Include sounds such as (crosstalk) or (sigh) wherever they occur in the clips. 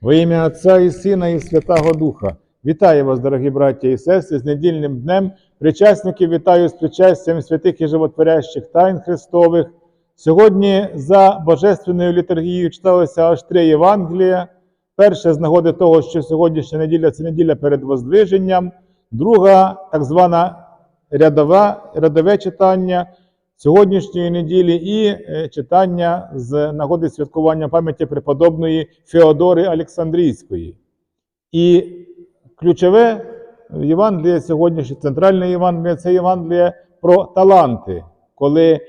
Во ім'я Отця і Сина, і Святого Духа. Вітаю вас, дорогі браття і сестри, з недільним днем. Причасників вітаю з причастям святих і животворящих тайн Христових. Сьогодні за Божественною літургією читалося аж три Євангелія. Перше з нагоди того, що сьогоднішня неділя це неділя перед Воздвиженням. Друга, так звана рядова, рядове читання сьогоднішньої неділі і е, читання з нагоди святкування пам'яті преподобної Феодори Олександрійської. І ключове Євангеліє сьогоднішнє, центральне Євангеліє це Євангеліє про таланти, коли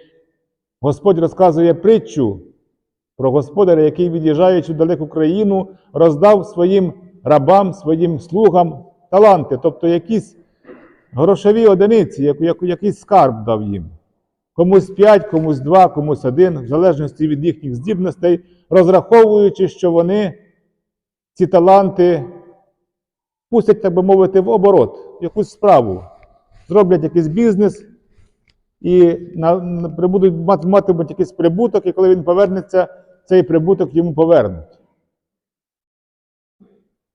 Господь розказує притчу про господаря, який, від'їжджаючи в далеку країну, роздав своїм рабам, своїм слугам таланти, тобто якісь грошові одиниці, якийсь скарб дав їм. Комусь п'ять, комусь два, комусь один, в залежності від їхніх здібностей, розраховуючи, що вони ці таланти пустять, так би мовити, в оборот, якусь справу, зроблять якийсь бізнес і прибудуть, мати, матимуть якийсь прибуток, і коли він повернеться, цей прибуток йому повернуть.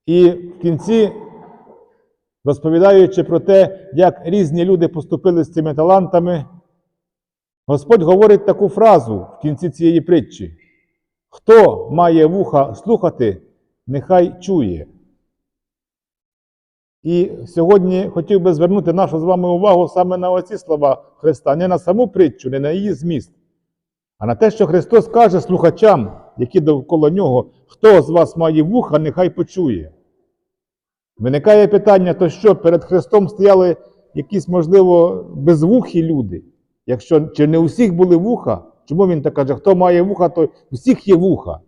І в кінці, розповідаючи про те, як різні люди поступили з цими талантами, Господь говорить таку фразу в кінці цієї притчі: Хто має вуха слухати, нехай чує. І сьогодні хотів би звернути нашу з вами увагу саме на оці слова Христа, не на саму притчу, не на її зміст, а на те, що Христос каже слухачам, які довкола нього, хто з вас має вуха, нехай почує. Виникає питання, то що перед Христом стояли якісь, можливо, безвухі люди. Якщо чи не у всіх були вуха, чому він так каже, хто має вуха, то всіх є вуха.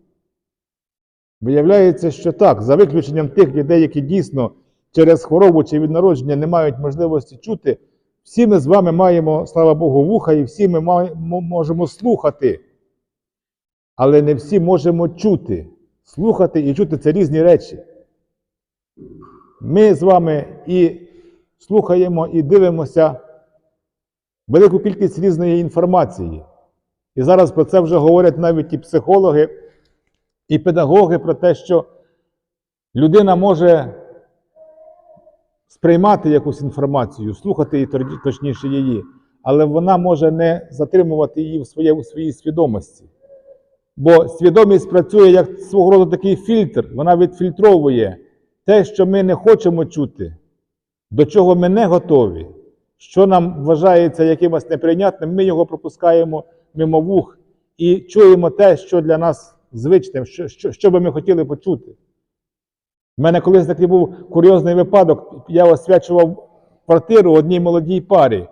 Виявляється, що так, за виключенням тих людей, які дійсно через хворобу чи від народження не мають можливості чути, всі ми з вами маємо, слава Богу, вуха, і всі ми можемо слухати. Але не всі можемо чути. Слухати і чути це різні речі. Ми з вами і слухаємо, і дивимося велику кількість різної інформації. І зараз про це вже говорять навіть і психологи, і педагоги про те, що людина може сприймати якусь інформацію, слухати її, точніше її, але вона може не затримувати її в, своє, у своїй свідомості. Бо свідомість працює як свого роду такий фільтр, вона відфільтровує те, що ми не хочемо чути, до чого ми не готові, що нам вважається якимось неприйнятним, ми його пропускаємо мимо вух і чуємо те, що для нас звичним, що, що, що би ми хотіли почути. У мене колись такий був курйозний випадок. Я освячував квартиру одній молодій парі.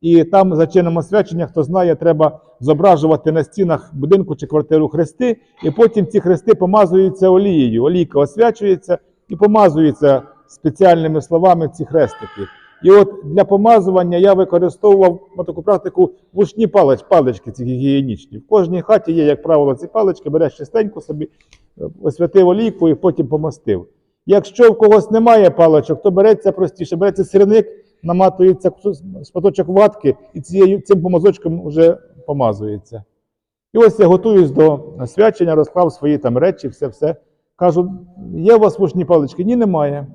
І там за чином освячення, хто знає, треба зображувати на стінах будинку чи квартиру хрести, і потім ці хрести помазуються олією. Олійка освячується і помазується спеціальними словами ці хрестики. І от для помазування я використовував ну, таку практику вушні палич, палички ці гігієнічні. В кожній хаті є, як правило, ці палички, береш чистенько собі, е, освятив олійку і потім помастив. Якщо в когось немає паличок, то береться простіше, береться сирник, наматується шматочок ватки і цією, цим помазочком вже помазується. І ось я готуюсь до свячення, розклав свої там речі, все-все. Кажу, є у вас вушні палички? Ні, немає.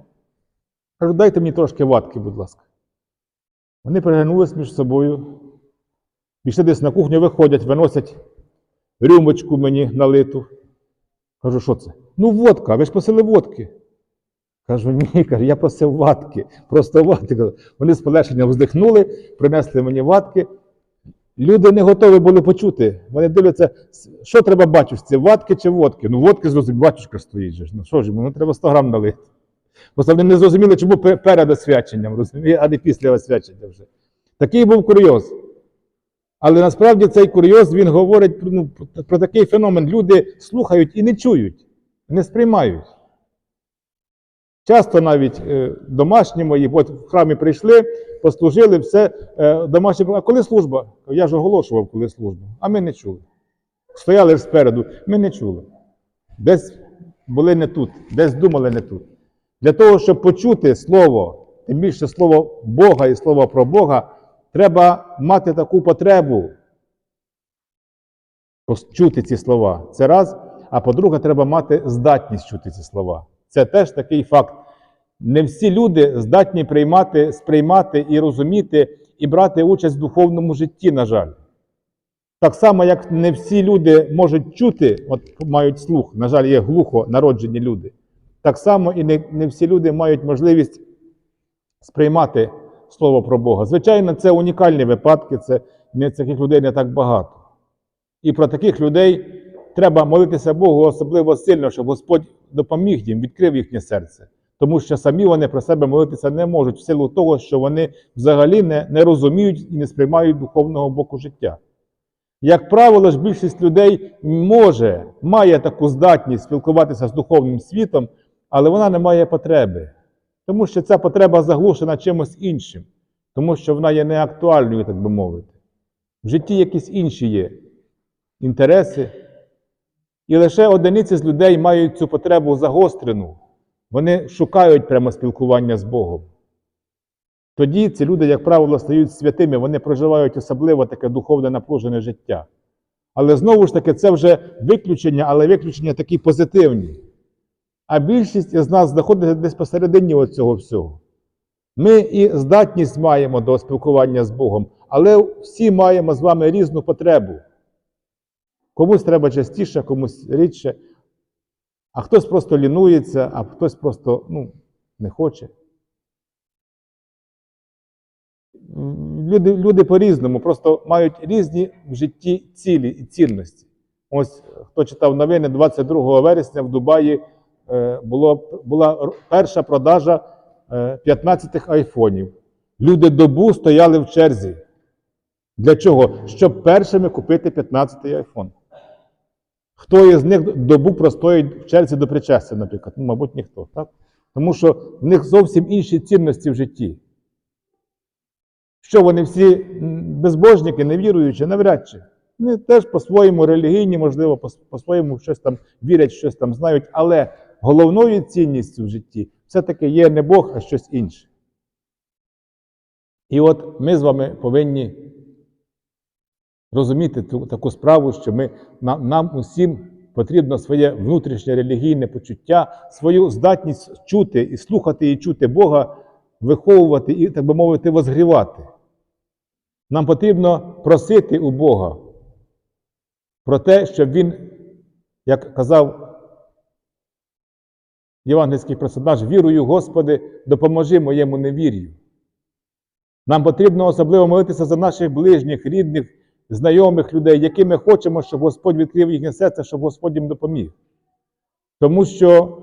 Кажу, дайте мені трошки ватки, будь ласка. Вони переглянулись між собою. Пішли десь на кухню, виходять, виносять рюмочку мені налиту. Кажу, що це? Ну, водка, ви ж просили водки. Кажу, ні, (laughs) кажу, я просив ватки, просто ватки. Вони з полегшенням вздихнули, принесли мені ватки. Люди не готові були почути. Вони дивляться, що треба бачити, ватки чи водки. Ну, водки зрозуміло, батюшка стоїть. же. Ну що ж, йому ну, треба 100 грам налити. Просто вони не зрозуміли, чому перед освяченням, розуміє, а не після освячення вже. Такий був курйоз. Але насправді цей курйоз він говорить ну, про такий феномен. Люди слухають і не чують, не сприймають. Часто навіть е, домашні мої, от в храмі прийшли, послужили, все, е, домашні, а коли служба? Я ж оголошував, коли служба, а ми не чули. Стояли спереду, ми не чули. Десь були не тут, десь думали не тут. Для того, щоб почути слово, тим більше слово Бога і слово про Бога, треба мати таку потребу почути ці слова. Це раз. а по-друге, треба мати здатність чути ці слова. Це теж такий факт. Не всі люди здатні приймати, сприймати і розуміти, і брати участь в духовному житті, на жаль. Так само, як не всі люди можуть чути, от мають слух, на жаль, є глухо народжені люди. Так само і не, не всі люди мають можливість сприймати слово про Бога. Звичайно, це унікальні випадки, це не таких людей не так багато. І про таких людей треба молитися Богу особливо сильно, щоб Господь допоміг їм, відкрив їхнє серце. Тому що самі вони про себе молитися не можуть в силу того, що вони взагалі не, не розуміють і не сприймають духовного боку життя. Як правило, ж більшість людей може, має таку здатність спілкуватися з духовним світом, але вона не має потреби. Тому що ця потреба заглушена чимось іншим, тому що вона є неактуальною, так би мовити. В житті якісь інші є інтереси. І лише одиниці з людей мають цю потребу загострену. Вони шукають прямо спілкування з Богом. Тоді ці люди, як правило, стають святими, вони проживають особливо таке духовне напружене життя. Але знову ж таки, це вже виключення, але виключення такі позитивні. А більшість із нас знаходиться десь посередині цього всього. Ми і здатність маємо до спілкування з Богом, але всі маємо з вами різну потребу. Комусь треба частіше, комусь рідше, а хтось просто лінується, а хтось просто ну, не хоче. Люди, люди по-різному, просто мають різні в житті цілі і цінності. Ось хто читав новини, 22 вересня в Дубаї було, була перша продажа е, 15 айфонів. Люди добу стояли в черзі. Для чого? Щоб першими купити 15-й айфон. Хто із них добу простоїть в черзі до причастя, наприклад? Ну, мабуть, ніхто, так? Тому що в них зовсім інші цінності в житті. Що вони всі безбожники, невіруючі, навряд чи. Вони теж по-своєму релігійні, можливо, по- по-своєму щось там вірять, щось там знають, але головною цінністю в житті все-таки є не Бог, а щось інше. І от ми з вами повинні розуміти ту, таку справу, що ми, нам, нам усім потрібно своє внутрішнє релігійне почуття, свою здатність чути і слухати і чути Бога, виховувати і, так би мовити, возгрівати. Нам потрібно просити у Бога про те, щоб Він, як казав євангельський персонаж, вірую, Господи, допоможи моєму невір'ю. Нам потрібно особливо молитися за наших ближніх, рідних, знайомих людей, які ми хочемо, щоб Господь відкрив їхнє серце, щоб Господь їм допоміг. Тому що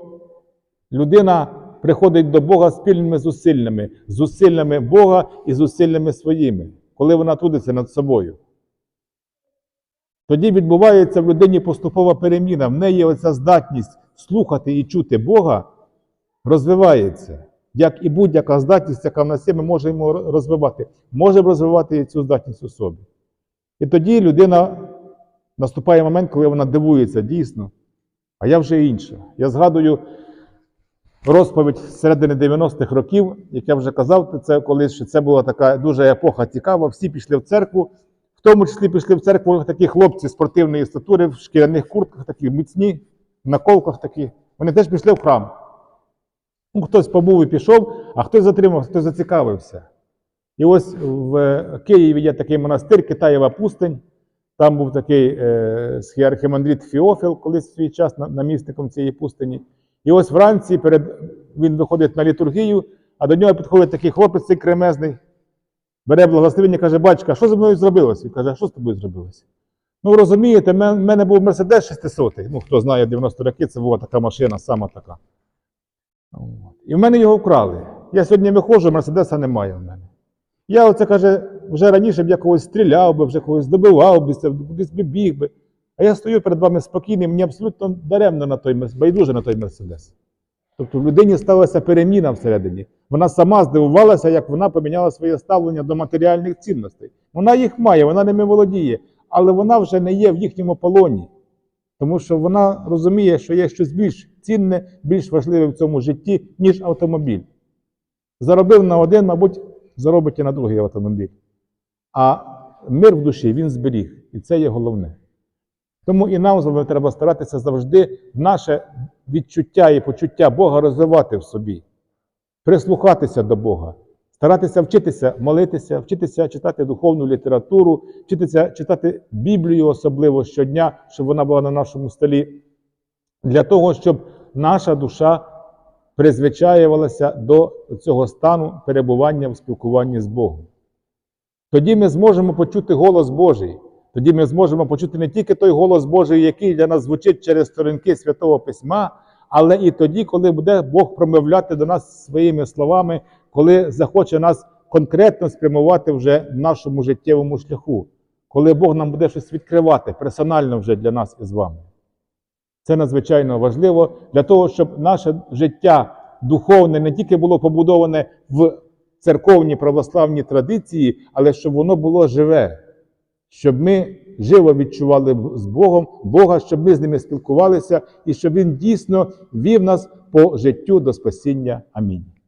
людина приходить до Бога спільними зусиллями, зусиллями Бога і зусиллями своїми, коли вона трудиться над собою. Тоді відбувається в людині поступова переміна. В неї оця здатність слухати і чути Бога розвивається. Як і будь-яка здатність, яка в нас є, ми можемо розвивати. Можемо розвивати цю здатність у собі. І тоді людина наступає момент, коли вона дивується дійсно, а я вже інша. Я згадую розповідь середини 90-х років, як я вже казав, це колись, що це була така дуже епоха цікава. Всі пішли в церкву, в тому числі пішли в церкву такі хлопці спортивної статури, в шкіряних куртках, такі міцні, на колках такі. Вони теж пішли в храм. Ну, хтось побув і пішов, а хтось затримався, хтось зацікавився. І ось в Києві є такий монастир, Китаєва пустень. Там був такий е, архімандрит Фіофіл, колись в свій час намісником цієї пустині. І ось вранці перед, він виходить на літургію, а до нього підходить такий хлопець цей кремезний, бере благословення, каже, батька, що зі мною зробилося? Він каже, а що з тобою зробилося? Ну, розумієте, в мен- мене був Мерседес 600. Ну, хто знає 90 роки, це була така машина, сама така. І в мене його вкрали. Я сьогодні виходжу, Мерседеса немає в мене. Я оце каже, вже раніше б я когось стріляв би, вже когось добивав би, кудись би біг би. А я стою перед вами спокійний, мені абсолютно даремно на той байдуже на той Мерседес. Тобто в людині сталася переміна всередині. Вона сама здивувалася, як вона поміняла своє ставлення до матеріальних цінностей. Вона їх має, вона ними володіє, але вона вже не є в їхньому полоні. Тому що вона розуміє, що є щось більш цінне, більш важливе в цьому житті, ніж автомобіль. Заробив на один, мабуть, заробить і на другий автомобіль. А мир в душі він зберіг, і це є головне. Тому і нам з вами треба старатися завжди наше відчуття і почуття Бога розвивати в собі, прислухатися до Бога, старатися вчитися молитися, вчитися читати духовну літературу, вчитися читати Біблію особливо щодня, щоб вона була на нашому столі, для того, щоб наша душа призвичаювалася до цього стану перебування в спілкуванні з Богом. Тоді ми зможемо почути голос Божий. Тоді ми зможемо почути не тільки той голос Божий, який для нас звучить через сторінки Святого Письма, але і тоді, коли буде Бог промовляти до нас своїми словами, коли захоче нас конкретно спрямувати вже в нашому життєвому шляху, коли Бог нам буде щось відкривати персонально вже для нас і з вами. Це надзвичайно важливо для того, щоб наше життя духовне не тільки було побудоване в церковній православній традиції, але щоб воно було живе, щоб ми живо відчували з Богом Бога, щоб ми з ними спілкувалися і щоб Він дійсно вів нас по життю до спасіння. Амінь.